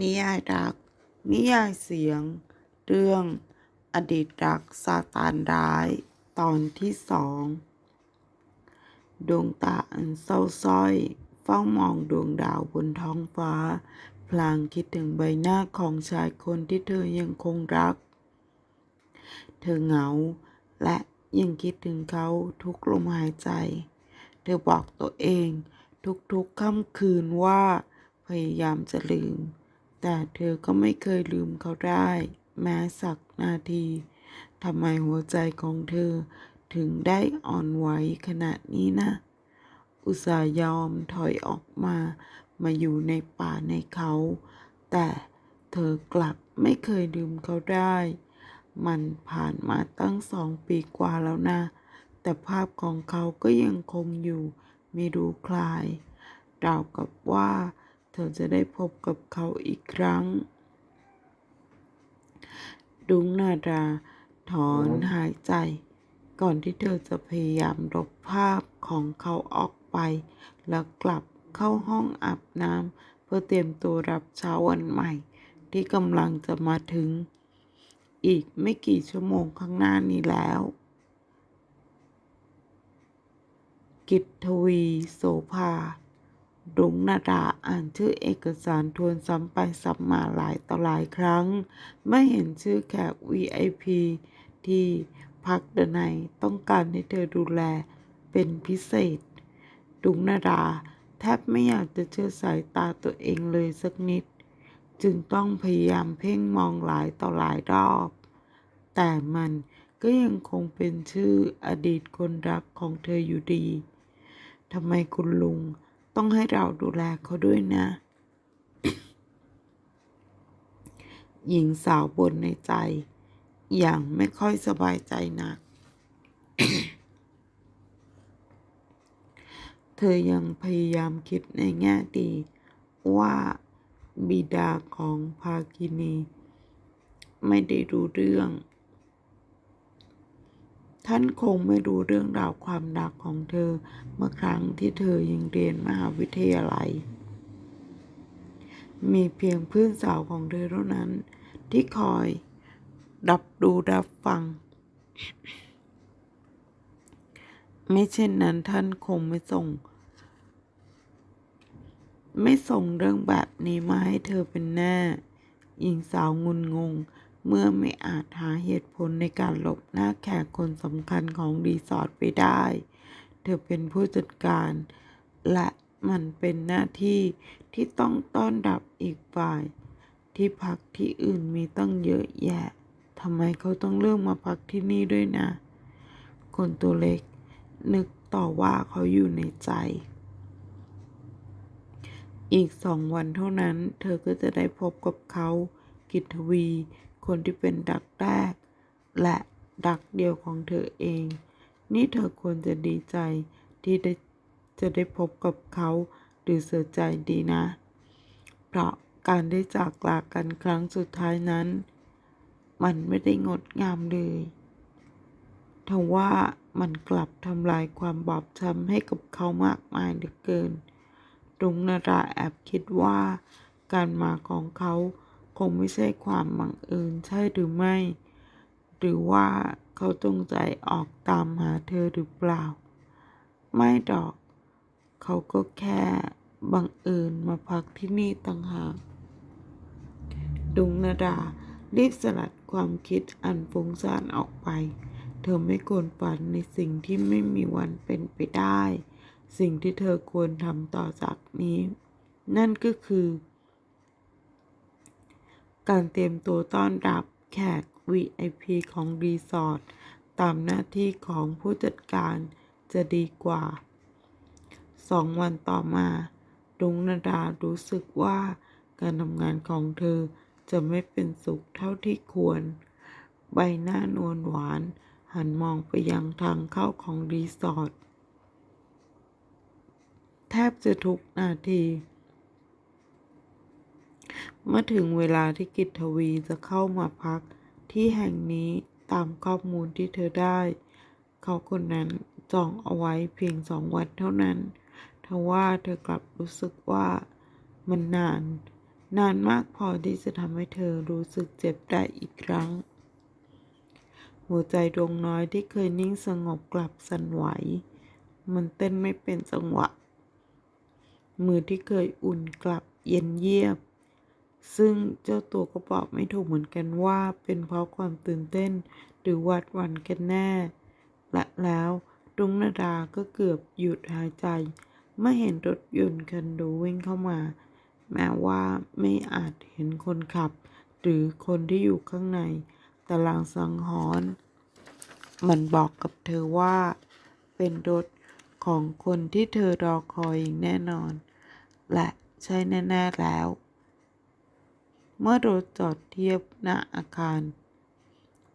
นิยายรัก นิยายเสียง เรื่อง อดีตรักซาตานร้าย ตอนที่สองดวงตาอันเศร้าส้อย เฝ้ามองดวงดาวบนท้องฟ้า พลางคิดถึงใบหน้าของชายคนที่เธอยังคงรัก เธอเหงา และยังคิดถึงเขาทุกลมหายใจ เธอบอกตัวเอง ทุกๆค่ำคืนว่าพยายามจะลืม แต่เธอก็ไม่เคยลืมเขาได้ แม้สักนาทีทำไมหัวใจของเธอถึงได้อ่อนไหวขนาดนี้นะ อุตส่าห์ยอมถอยออกมา มาอยู่ในป่าในเขา แต่เธอกลับไม่เคยลืมเขาได้ มันผ่านมาตั้งสองปีกว่าแล้วนะ แต่ภาพของเขาก็ยังคงอยู่ ไม่รู้คลายราวกับว่า ธอจะได้พบกับเขาอีกครั้ง ดุงนาดาถอนหายใจ ก่อนที่เธอจะพยายามลบภาพของเขาออกไป แล้วกลับเข้าห้องอาบน้ำเพื่อเตรียมตัวรับเช้าวันใหม่ ที่กำลังจะมาถึง อีกไม่กี่ชั่วโมงข้างหน้านี้แล้ว กิตทวีโสภา ดุงนาดาอ่านชื่อเอกสารทวนซ้ำไปซ้ำมาหลายต่อหลายครั้ง ไม่เห็นชื่อแขก VIP ที่พักดนัยต้องการให้เธอดูแลเป็นพิเศษ ดุงนาดาแทบไม่อยากจะเชื่อสายตาตัวเองเลยสักนิด จึงต้องพยายามเพ่งมองหลายต่อหลายรอบ แต่มันก็ยังคงเป็นชื่ออดีตคนรักของเธออยู่ดีทำไมคุณลุง ต้องให้เราดูแลเขาด้วยนะ หญิงสาวบนในใจ อย่างไม่ค่อยสบายใจนัก เธอยังพยายามคิดในแง่ดี ว่าบิดาของภาคินี ไม่ได้รู้เรื่อง ท่านคงไม่รู้เรื่องราวความรักของเธอ เมื่อครั้งที่เธอยังเรียนมหาวิทยาลัย มีเพียงเพื่อนสาวของเธอเท่านั้น ที่คอยรับดูรับฟัง ไม่เช่นนั้นท่านคงไม่ส่ง ไม่ส่งเรื่องแบบนี้มาให้เธอเป็นแน่หญิงสาวงุนงง เมื่อไม่อาจหาเหตุผลในการหลบหน้าแขกคนสำคัญของรีสอร์ทไปได้ เธอเป็นผู้จัดการ และมันเป็นหน้าที่ที่ต้องต้อนรับอีกฝ่าย ที่พักที่อื่นมีตั้งเยอะแยะทำไมเขาต้องเลือกมาพักที่นี่ด้วยนะ คนตัวเล็ก นึกต่อว่าเขาอยู่ในใจ อีกสองวันเท่านั้น เธอก็จะได้พบกับเขา กิตวี คนที่เป็นดักแรก และดักเดียวของเธอเอง นี่เธอควรจะดีใจที่ได้จะได้พบกับเขาหรือเสียใจดีนะ เพราะการได้จากลากันครั้งสุดท้ายนั้น มันไม่ได้งดงามเลยทว่ามันกลับทำลายความบอบช้ำให้กับเขามากมายเหลือเกิน รุงนาราแอบคิดว่า การมาของเขา คงไม่ใช่ความบังเอิญใช่หรือไม่ หรือว่าเขาจงใจออกตามหาเธอหรือเปล่า ไม่ดอก เขาก็แค่บังเอิญมาพักที่นี่ต่างหากดุงนาดารีบสลัดความคิดอันฟุ้งซ่านออกไป เธอไม่ควรฝันในสิ่งที่ไม่มีวันเป็นไปได้ สิ่งที่เธอควรทำต่อจากนี้ นั่นก็คือ การเตรียมตัวต้อนรับแขก VIP ของรีสอร์ทตามหน้าที่ของผู้จัดการจะดีกว่า สองวันต่อมาดุงนาดารู้สึกว่าการทำงานของเธอจะไม่เป็นสุขเท่าที่ควร ใบหน้านวลหวาน หันมองไปยังทางเข้าของรีสอร์ทแทบจะทุกนาที เมื่อถึงเวลาที่กิตทวีจะเข้ามาพักที่แห่งนี้ตามข้อมูลที่เธอได้ เขาคนนั้นจองเอาไว้เพียงสองวันเท่านั้นทว่าเธอกลับรู้สึกว่ามันนาน นานมากพอที่จะทำให้เธอรู้สึกเจ็บได้อีกครั้ง หัวใจดวงน้อยที่เคยนิ่งสงบกลับสั่นไหว มันเต้นไม่เป็นจังหวะ มือที่เคยอุ่นกลับเย็นเยียบ ซึ่งเจ้าตัวก็บอกไม่ถูกเหมือนกันว่าเป็นเพราะความตื่นเต้นหรือวาดวันกันแน่ และแล้วดวงนาดาก็เกือบหยุดหายใจเมื่อเห็นรถยนต์คันดูวิ่งเข้ามา แม้ว่าไม่อาจเห็นคนขับ หรือคนที่อยู่ข้างใน แต่ลางสังหรณ์มันบอกกับเธอว่า เป็นรถของคนที่เธอรอคอยอย่างแน่นอน และใช่แน่ ๆ แล้ว เมื่อรถจอดเทียบหน้าอาคาร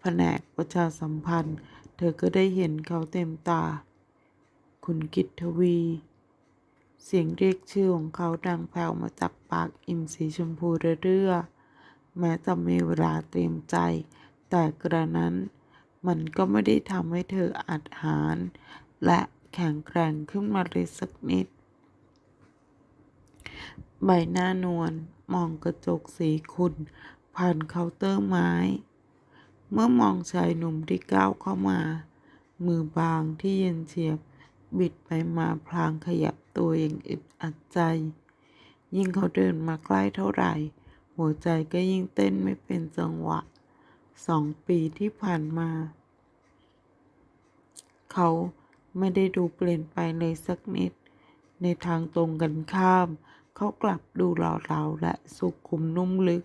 แผนกประชาสัมพันธ์ เธอก็ได้เห็นเขาเต็มตา คุณกิตทวี เสียงเรียกชื่อของเขาดังแผ่วมาจากปากอิ่มสีชมพูเรื่อแม้จะมีเวลาเตรียมใจ แต่กระนั้นมันก็ไม่ได้ทำให้เธออาจหาร และแข็งแกร่งขึ้นมาเลยสักนิด ใบหน้านวลมองกระจกสีขุ่นผ่านเคาน์เตอร์ไม้ เมื่อมองชายหนุ่มที่ก้าวเข้ามา มือบางที่เย็นเฉียบ บิดไปมาพลางขยับตัวอย่างอึดอัดใจ ยิ่งเขาเดินมาใกล้เท่าไหร่ หัวใจก็ยิ่งเต้นไม่เป็นจังหวะ สองปีที่ผ่านมา เขาไม่ได้ดูเปลี่ยนไปเลยสักนิด ในทางตรงกันข้าม เขากลับดูหล่อเหลาและสุขุมนุ่มลึก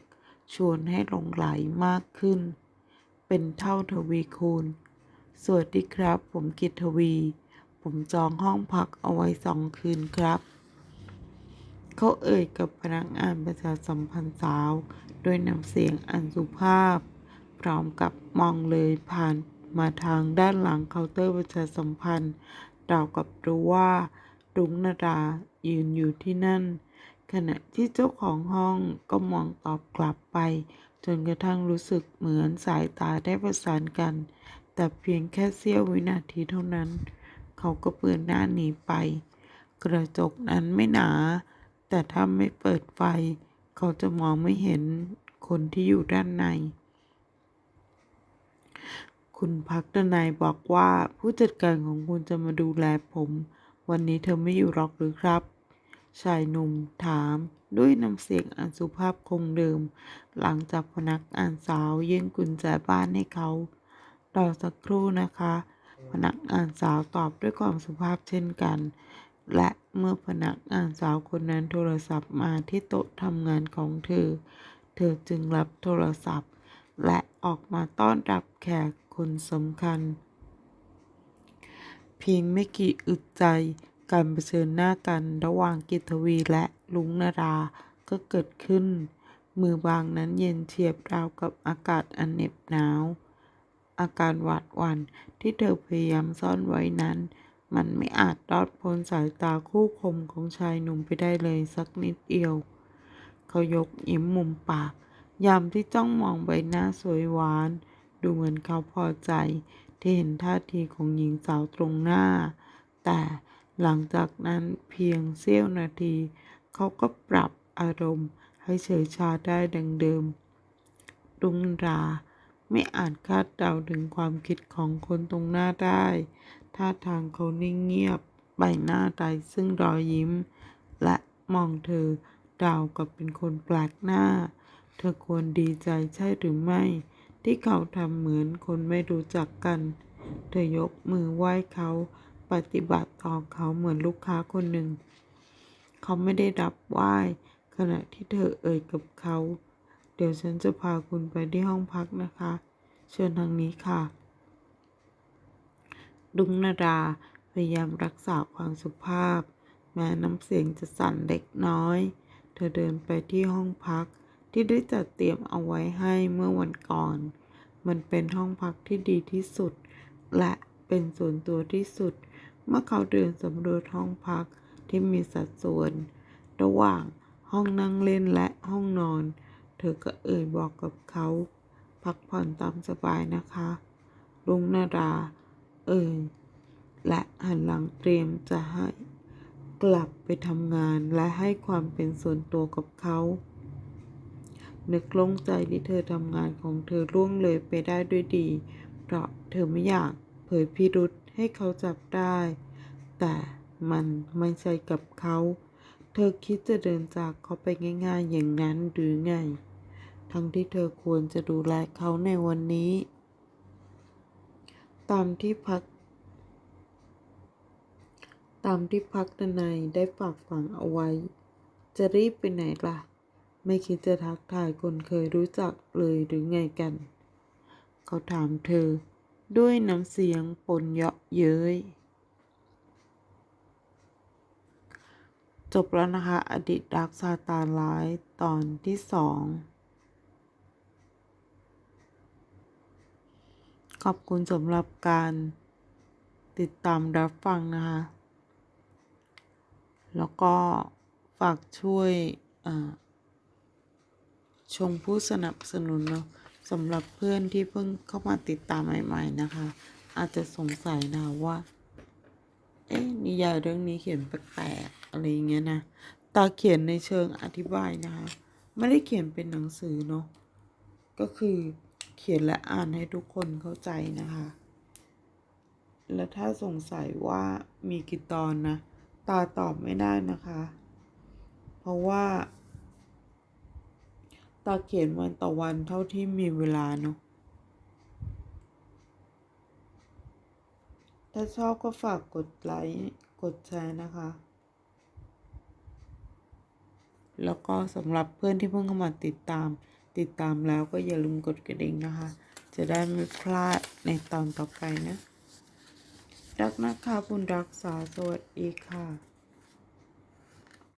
ชวนให้หลงไหลมากขึ้น เป็นเท่าทวีคูณ สวัสดีครับ ผมกิตทวี ผมจองห้องพักเอาไว้สองคืนครับ เขาเอ่ยกับพนักงานประชาสัมพันธ์สาว ด้วยน้ำเสียงอันสุภาพ พร้อมกับมองเลยผ่านมาทางด้านหลังเคาน์เตอร์ประชาสัมพันธ์ราวกับรู้ว่า รุ้งนาดายืนอยู่ที่นั่น ขณะที่เจ้าของห้องก็มองตอบกลับไป จนกระทั่งรู้สึกเหมือนสายตาได้ประสานกัน แต่เพียงแค่เสี้ยววินาทีเท่านั้น เขาก็เปิดหน้าหนีไป กระจกนั้นไม่หนา แต่ถ้าไม่เปิดไฟ เขาจะมองไม่เห็นคนที่อยู่ด้านใน คุณพักดนายบอกว่าผู้จัดการของคุณจะมาดูแลผม วันนี้เธอไม่อยู่หรอกหรือครับ ชายหนุ่มถาม ด้วยน้ำเสียงอันสุภาพคงเดิม หลังจากพนักงานสาวยื่นกุญแจบ้านให้เขารอสักครู่นะคะ พนักงานสาวตอบด้วยความสุภาพเช่นกัน และเมื่อพนักงานสาวคนนั้นโทรศัพท์มาที่โต๊ะทำงานของเธอ เธอจึงรับโทรศัพท์ และออกมาต้อนรับแขกคนสำคัญ เพียงไม่กี่อึดใจ การเผชิญหน้ากันระหว่างกิตวีและลุงนาราก็เกิดขึ้น มือบางนั้นเย็นเฉียบราวกับอากาศอันเหน็บหนาว อาการหวาดหวั่นที่เธอพยายามซ่อนไว้นั้น มันไม่อาจรอดพ้นสายตาคู่คมของชายหนุ่มไปได้เลยสักนิดเดียว เขายกยิ้มมุมปาก ยามที่จ้องมองใบหน้าสวยหวาน ดูเหมือนเขาพอใจ ที่เห็นท่าทีของหญิงสาวตรงหน้า แต่ หลังจากนั้นเพียงเสี้ยวนาที เขาก็ปรับอารมณ์ให้เฉยชาได้ดังเดิม ดุงราไม่อาจคาดเดาถึงความคิดของคนตรงหน้าได้ ท่าทางเขานิ่งเงียบ ใบหน้าไร้ซึ่งรอยยิ้ม และมองเธอดาวกับเป็นคนแปลกหน้า เธอควรดีใจใช่หรือไม่ ที่เขาทำเหมือนคนไม่รู้จักกัน เธอยกมือไหว้เขา ปฏิบัติต่อเขาเหมือนลูกค้าคนหนึ่ง เขาไม่ได้รับไหว้ขณะที่เธอเอ่ยกับเขา เดี๋ยวฉันจะพาคุณไปที่ห้องพักนะคะ เชิญทางนี้ค่ะ ดุงนาดาพยายามรักษาความสุภาพ แม้น้ำเสียงจะสั่นเล็กน้อย เธอเดินไปที่ห้องพักที่ได้จัดเตรียมเอาไว้ให้เมื่อวันก่อน มันเป็นห้องพักที่ดีที่สุด และเป็นส่วนตัวที่สุด เมื่อเขาเดินสำรวจห้องพักที่มีสัดส่วน ระหว่างห้องนั่งเล่นและห้องนอน เธอก็เอ่ยบอกกับเขา พักผ่อนตามสบายนะคะลุงนาดา เอ่ยและหันหลังเตรียมจะให้ กลับไปทำงานและให้ความเป็นส่วนตัวกับเขานึกโล่งใจที่เธอทำงานของเธอล่วงเลยไปได้ด้วยดี เพราะเธอไม่อยากเผยพิรุษ ให้เขาจับได้ แต่มันไม่ใช่กับเขา เธอคิดจะเดินจากเขาไปง่าย ๆ อย่างนั้นหรือไง ทั้งที่เธอควรจะดูแลเขาในวันนี้ ตามที่พัก ตามที่พักดนัยได้ฝากฝังเอาไว้ จะรีบไปไหนล่ะ ไม่คิดจะทักทายคนเคยรู้จักเลยหรือไงกัน เขาถามเธอ ด้วยน้ำเสียงปนเยาะเย้ย จบแล้วนะคะ อดีตดักซาตานร้ายตอนที่สอง ขอบคุณสำหรับการติดตามรับฟังนะคะ แล้วก็ฝากช่วยชมผู้สนับสนุนเนาะ สำหรับเพื่อนที่เพิ่งเข้ามาติดตามใหม่ๆนะคะ อาจจะสงสัยนะว่า เอ๊ะนิยายเรื่องนี้เขียนแปลกๆอะไรเงี้ยนะตาเขียนในเชิงอธิบายนะคะ ไม่ได้เขียนเป็นหนังสือเนาะก็คือเขียนและอ่านให้ทุกคนเข้าใจนะคะ และถ้าสงสัยว่ามีกี่ตอนนะ ตาตอบไม่ได้นะคะ เพราะว่า ตาเขียนวันต่อวันเท่าที่มีเวลาเนาะ ถ้าชอบก็ฝากกดไลค์ กดแชร์นะคะ แล้วก็สำหรับเพื่อนที่เพิ่งเข้ามาติดตาม ติดตามแล้วก็อย่าลืมกดกระดิ่งนะคะ จะได้ไม่พลาดในตอนต่อไปนะ รักนะคะคุณรักษาสวัสดีค่ะ